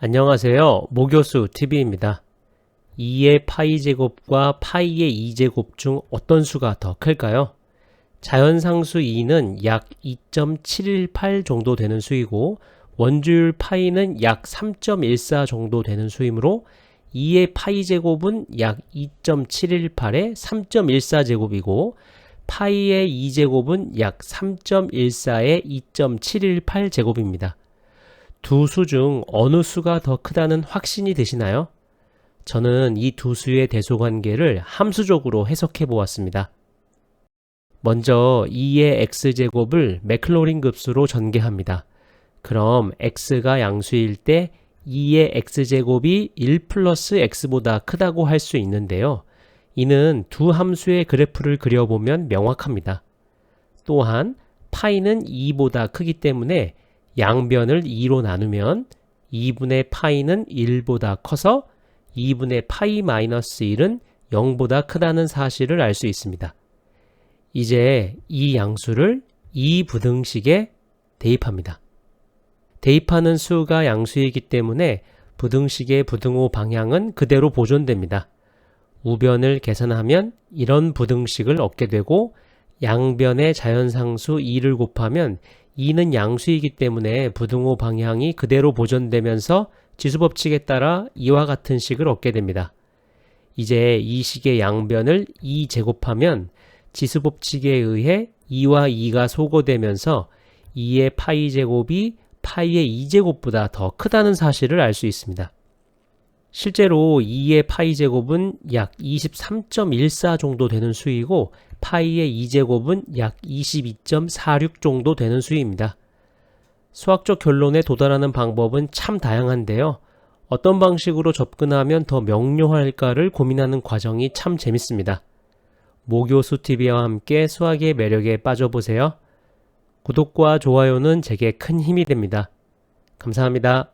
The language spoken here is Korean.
안녕하세요. 모교수 TV입니다. 2의 파이 제곱과 파이의 2제곱 중 어떤 수가 더 클까요? 자연상수 2는 약 2.718 정도 되는 수이고 원주율 파이는 약 3.14 정도 되는 수이므로 2의 파이 제곱은 약 2.718의 3.14 제곱이고 파이의 2제곱은 약 3.14의 2.718 제곱입니다. 두 수 중 어느 수가 더 크다는 확신이 되시나요? 저는 이 두 수의 대소관계를 함수적으로 해석해 보았습니다. 먼저 2의 x제곱을 맥클로린 급수로 전개합니다. 그럼 x가 양수일 때 2의 x제곱이 1 플러스 x보다 크다고 할 수 있는데요. 이는 두 함수의 그래프를 그려보면 명확합니다. 또한 파이는 2보다 크기 때문에 양변을 2로 나누면 2분의 파이는 1보다 커서 2분의 파이 마이너스 1은 0보다 크다는 사실을 알 수 있습니다. 이제 이 양수를 이 부등식에 대입합니다. 대입하는 수가 양수이기 때문에 부등식의 부등호 방향은 그대로 보존됩니다. 우변을 계산하면 이런 부등식을 얻게 되고 양변의 자연상수 2를 곱하면 2는 양수이기 때문에 부등호 방향이 그대로 보존되면서 지수 법칙에 따라 이와 같은 식을 얻게 됩니다. 이제 이 식의 양변을 2 제곱하면 지수 법칙에 의해 2와 2가 소거되면서 2의 파이 제곱이 파이의 2제곱보다 더 크다는 사실을 알 수 있습니다. 실제로 2의 파이 제곱은 약 23.14 정도 되는 수이고 파이의 2제곱은 약 22.46 정도 되는 수입니다. 수학적 결론에 도달하는 방법은 참 다양한데요. 어떤 방식으로 접근하면 더 명료할까를 고민하는 과정이 참 재밌습니다. 모교수 TV와 함께 수학의 매력에 빠져보세요. 구독과 좋아요는 제게 큰 힘이 됩니다. 감사합니다.